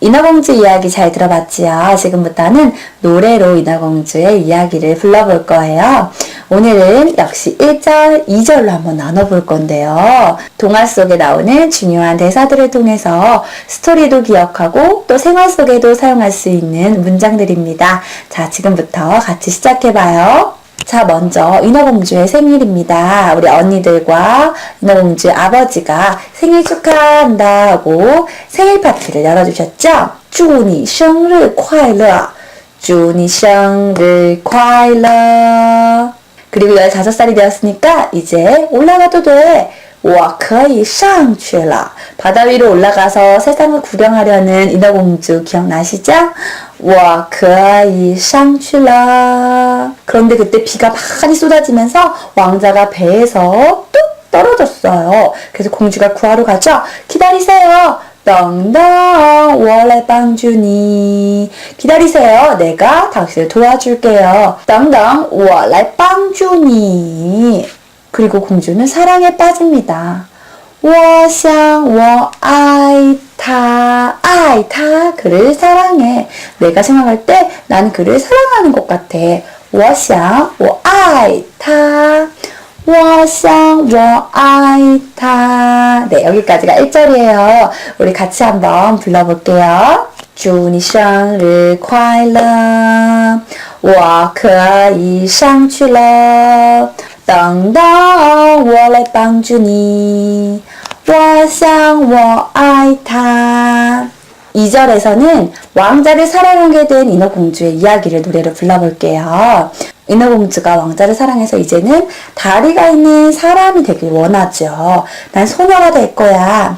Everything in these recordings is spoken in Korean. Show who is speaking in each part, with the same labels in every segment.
Speaker 1: 인어공주 이야기 잘 들어봤지요? 지금부터는 노래로 인어공주의 이야기를 불러볼 거예요. 오늘은 역시 1절, 2절로 한번 나눠볼 건데요. 동화 속에 나오는 중요한 대사들을 통해서 스토리도 기억하고 또 생활 속에도 사용할 수 있는 문장들입니다. 자, 지금부터 같이 시작해봐요. 자, 먼저 인어공주의 생일입니다. 우리 언니들과 인어공주 아버지가 생일 축하한다 하고 생일 파티를 열어주셨죠? 祝你生日快乐!祝你生日快乐! 그리고 15살이 되었으니까 이제 올라가도 돼. 我可以上去了. 바다 위로 올라가서 세상을 구경하려는 인어공주 기억나시죠? 我可以上去了. 그런데 그때 비가 많이 쏟아지면서 왕자가 배에서 뚝 떨어졌어요. 그래서 공주가 구하러 가죠. 기다리세요. 等等,我来帮助你. 기다리세요. 내가 당신을 도와줄게요. 等等,我来帮助你. 그리고 공주는 사랑에 빠집니다. 我想我爱他,爱他. 그를 사랑해. 내가 생각할 때 난 그를 사랑하는 것 같아. 我想我爱他.我想我爱他. 네, 여기까지가 1절이에요. 우리 같이 한번 불러볼게요. 祝你生日快乐，我可以上去了。 等等，我来帮助你。我想我爱他。 2절에서는 왕자를 사랑하게 된 인어공주의 이야기를 노래로 불러볼게요. 인어공주가 왕자를 사랑해서 이제는 다리가 있는 사람이 되길 원하죠. 난 소녀가 될 거야.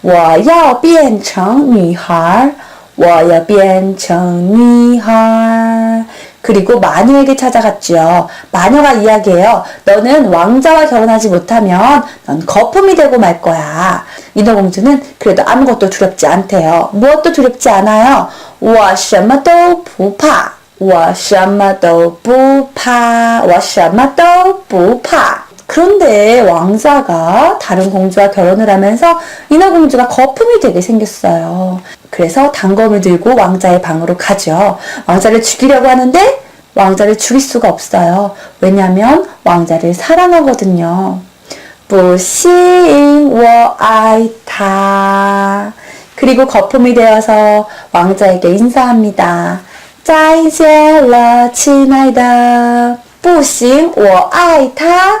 Speaker 1: 我要变成女孩.我要变成女孩. 그리고 마녀에게 찾아갔죠. 마녀가 이야기해요. 너는 왕자와 결혼하지 못하면 넌 거품이 되고 말 거야. 인어공주는 그래도 아무것도 두렵지 않대요. 무엇도 두렵지 않아요. 我什么都不怕.我什么都不怕.我什么都不怕. 그런데 왕자가 다른 공주와 결혼을 하면서 인어공주가 거품이 되게 생겼어요. 그래서 단검을 들고 왕자의 방으로 가죠. 왕자를 죽이려고 하는데 왕자를 죽일 수가 없어요. 왜냐하면 왕자를 사랑하거든요. 不行,我爱他. 그리고 거품이 되어서 왕자에게 인사합니다. 再见了,亲爱的.不行,我爱他.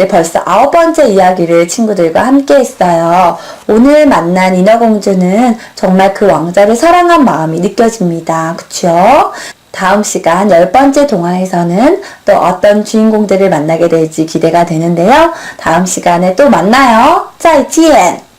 Speaker 1: 네, 벌써 아홉 번째 이야기를 친구들과 함께 했어요. 오늘 만난 인어공주는 정말 그 왕자를 사랑한 마음이 느껴집니다. 그쵸? 다음 시간 열 번째 동화에서는 또 어떤 주인공들을 만나게 될지 기대가 되는데요. 다음 시간에 또 만나요. 再见!